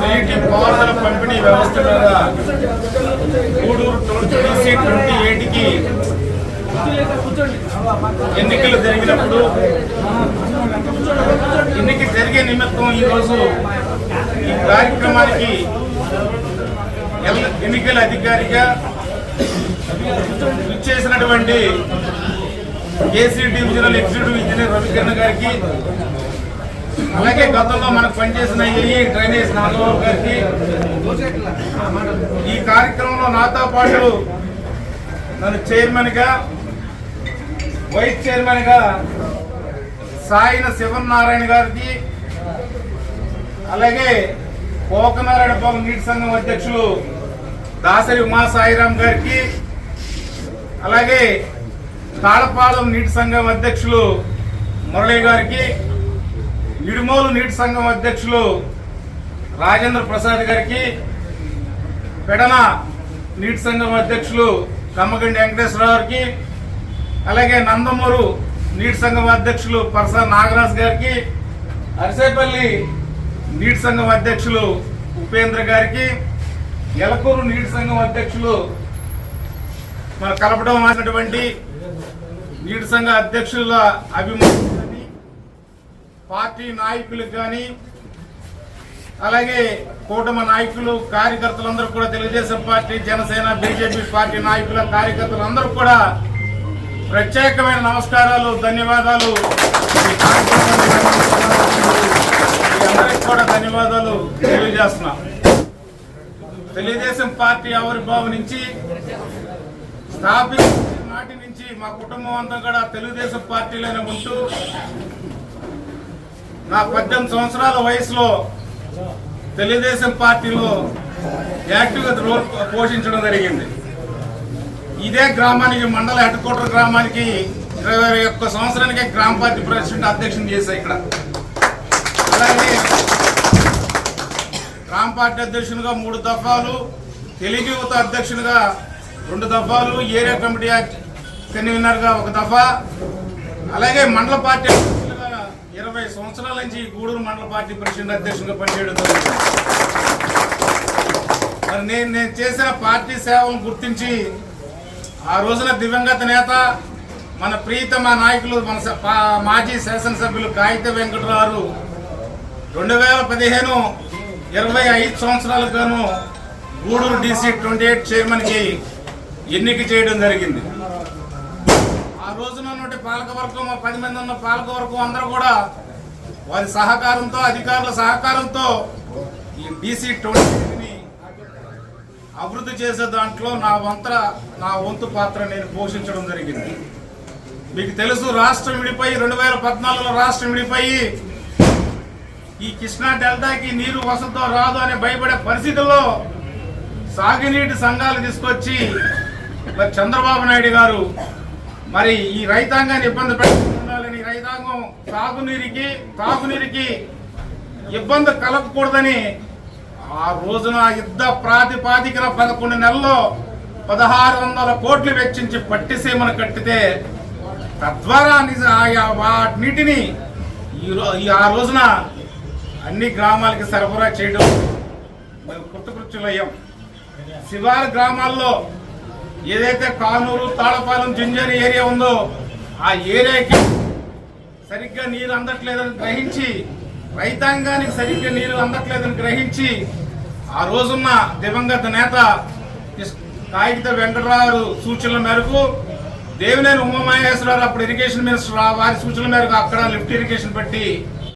నీటి పారుదల పంపిణీ వ్యవస్థ మీద గూడూరు ట్వంటీ ఎయిట్కి ఎన్నికలు జరిగినప్పుడు ఎన్నిక జరిగే నిమిత్తం ఈరోజు ఈ కార్యక్రమానికి ఎన్నికల అధికారిగా ఇచ్చేసినటువంటి KC divisional executive engineer Ravikiran గారికి అలాగే గతంలో మనకు పనిచేసిన ఏఈ డ్రైనేజ్ నాగబాబు గారికి ఈ కార్యక్రమంలో నాతో పాటు నన్ను చైర్మన్గా వైస్ చైర్మన్గా సాయిన శివనారాయణ గారికి అలాగే కోకనారాయణ నీటి సంఘం అధ్యక్షులు దాసరి ఉమా సాయిరాం గారికి అలాగే తాళపాలెం నీటి సంఘం అధ్యక్షులు మురళి గారికి ఇడుమోలు నీటి సంఘం అధ్యక్షులు రాజేంద్ర ప్రసాద్ గారికి పెడన నీటి సంఘం అధ్యక్షులు కమ్మగండి వెంకటేశ్వరరావు గారికి అలాగే నందమూరు నీటి సంఘం అధ్యక్షులు పరసా నాగరాజు గారికి అరిసేపల్లి నీటి సంఘం అధ్యక్షులు ఉపేంద్ర గారికి ఎలకూరు నీటి సంఘం అధ్యక్షులు మన కలపడం అయినటువంటి నీటి సంఘ అధ్యక్షుల అభిమానులు కానీ, పార్టీ నాయకులకు కానీ అలాగే కూటమి నాయకులు కార్యకర్తలందరూ కూడా Telugu Desam party Janasena BJP party నాయకుల కార్యకర్తలందరూ కూడా ప్రత్యేకమైన నమస్కారాలు ధన్యవాదాలు. ఈ అందరికి కూడా ధన్యవాదాలు తెలియజేస్తున్నా. తెలుగుదేశం పార్టీ ఆవిర్భావం నుంచి స్థాపించిన నాటి నుంచి మా కుటుంబం అంతా కూడా తెలుగుదేశం పార్టీలోనే ఉంటూ నా పద్దెనిమిది సంవత్సరాల వయసులో తెలుగుదేశం పార్టీలో యాక్టివ్గా రోల్ పోషించడం జరిగింది. ఇదే గ్రామానికి మండల హెడ్ క్వార్టర్ గ్రామానికి ఇరవై ఒక్క సంవత్సరానికి గ్రామ పార్టీ ప్రెసిడెంట్ అధ్యక్షుని చేశా ఇక్కడ. అలాగే గ్రామ పార్టీ అధ్యక్షునిగా మూడు దఫాలు తెలుగు యువత అధ్యక్షునిగా రెండు దఫాలు ఏరియా కమిటీ కన్వీనర్ ఒక దఫా. అలాగే మండల పార్టీ అధ్యక్షులుగా ఇరవై సంవత్సరాల నుంచి గూడూరు మండల పార్టీ ప్రెసిడెంట్ అధ్యక్షునిగా పనిచేయడం మరి నేను నేను చేసిన పార్టీ సేవను గుర్తించి ఆ రోజున దివంగత నేత మన ప్రీతమ నాయకులు మన మాజీ శాసనసభ్యులు కాగిత వెంకటరావు రెండు వేల పదిహేను ఇరవై ఐదు సంవత్సరాలకు గాను గూడూరు డీసీ ట్వంటీ ఎయిట్ చైర్మన్కి ఎన్నిక చేయడం జరిగింది. ఆ రోజున నుండి పాలకవర్గం ఆ పది మంది ఉన్న పాలకవర్గం అందరూ కూడా వారి సహకారంతో అధికారుల సహకారంతో ఈ డీసీ ట్వంటీ అభివృద్ధి చేసే దాంట్లో నా వంతర నా వంతు పాత్ర నేను పోషించడం జరిగింది. మీకు తెలుసు రాష్ట్రం విడిపోయి రెండు వేల పద్నాలుగులో రాష్ట్రం విడిపోయి ఈ కృష్ణా డెల్టాకి నీరు వసంతో రాదు అని భయపడే పరిస్థితుల్లో సాగునీటి సంఘాలు తీసుకొచ్చి మరి చంద్రబాబు నాయుడు గారు మరి ఈ రైతాంగాన్ని ఇబ్బంది పెట్టాలని రైతాంగం సాగునీరికి తాగునీరికి ఇబ్బంది కలగకూడదని ఆ రోజున యుద్ధ ప్రాతిపాదికన పదకొండు నెలల్లో పదహారు వందల కోట్లు వెచ్చించి పట్టిసీమను కట్టితే తద్వారా నిజ ఆ నీటిని ఈ ఈ ఆ రోజున అన్ని గ్రామాలకి సరఫరా చేయడం. మేము కృతకృత్యులయ్యాం శివారు గ్రామాల్లో ఏదైతే కానూరు తాళపాలెం జింజర్ ఏరియా ఉందో ఆ ఏరియాకి సరిగ్గా నీరు అందట్లేదని గ్రహించి రైతాంగానికి సరిగ్గా నీరు అందట్లేదని గ్రహించి ఆ రోజున్న దివంగత నేత కాగిత వెంకటరావు సూచనల మేరకు దేవినేని ఉమామహేశ్వరరావు అప్పుడు ఇరిగేషన్ మినిస్టర్ వారి సూచనల మేరకు అక్కడ లిఫ్ట్ ఇరిగేషన్ పెట్టి